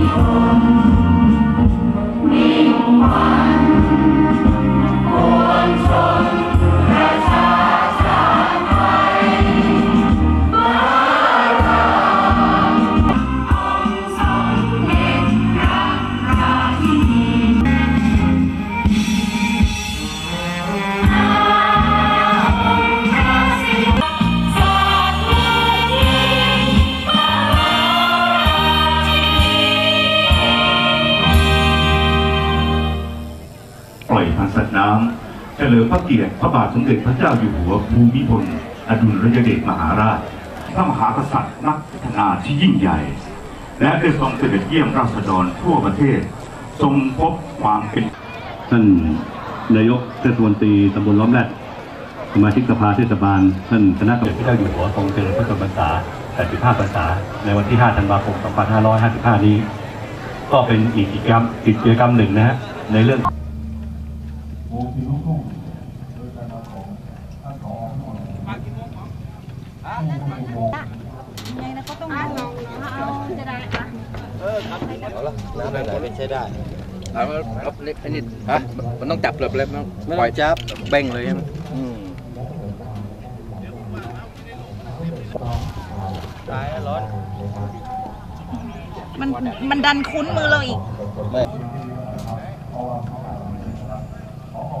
ป อยพันสัตว์น้ำเฉลิมพระเกียรติพระบาทสมเด็จพระเจ้าอยู่หัวภูมิพลอดุลยเดชมหาราช พระมหากษัตริย์นักพัฒนาที่ยิ่งใหญ่ และได้ทรงเสด็จเยี่ยมราษฎรทั่วประเทศ ทรงพบความเป็นท่านนายกเทศมนตรีตำบลล้อมแรดสมาชิกสภาเทศบาล ท่านคณะกรรมการเจ้าอยู่หัวทรงเจริญพระชนมพรรษา85พรรษา ในวันที่ 5 ธันวาคม 2555 นี้ ก็เป็นอีกกิจกรรมกิจกรรมหนึ่งนะฮะในเรื่อง โอ้ที่ลูกงโดยังไงนะก็ต้องดูเอาจะได้ปะเอาละน้ำไหนไม่ใช่ได้เอาเอาเล็กนิดฮะมันต้องจับเปลือกเล็บมั้งไม่องจับเบ่งเลยใช่ไหมอืมตายแล้วร้อนมันมันดันคุ้นมือเราอีก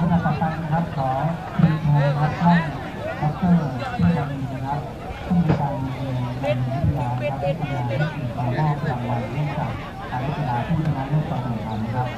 มันแค่มันแม่ส่งมีน้ำมันแม่ส่งมีน้ำเป็นตัวตากแดดดำโอ้ยไปนักเกมรอรอท่ารอไปนะครับขอเรียนเชิญครับท่านดอกเตอรที่ยังมีนะครับผู้มีการเรียนวิทยาครับวิทยาที่ถึงการมอบรางวัลให้กับการวิทยาผู้ชนะเลิศประการแข่งขันนะครับ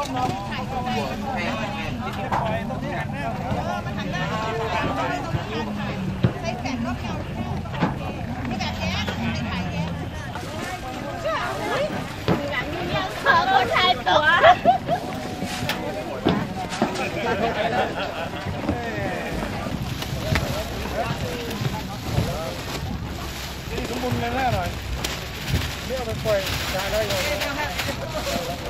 คนไทยตัวสมบูรณ์เ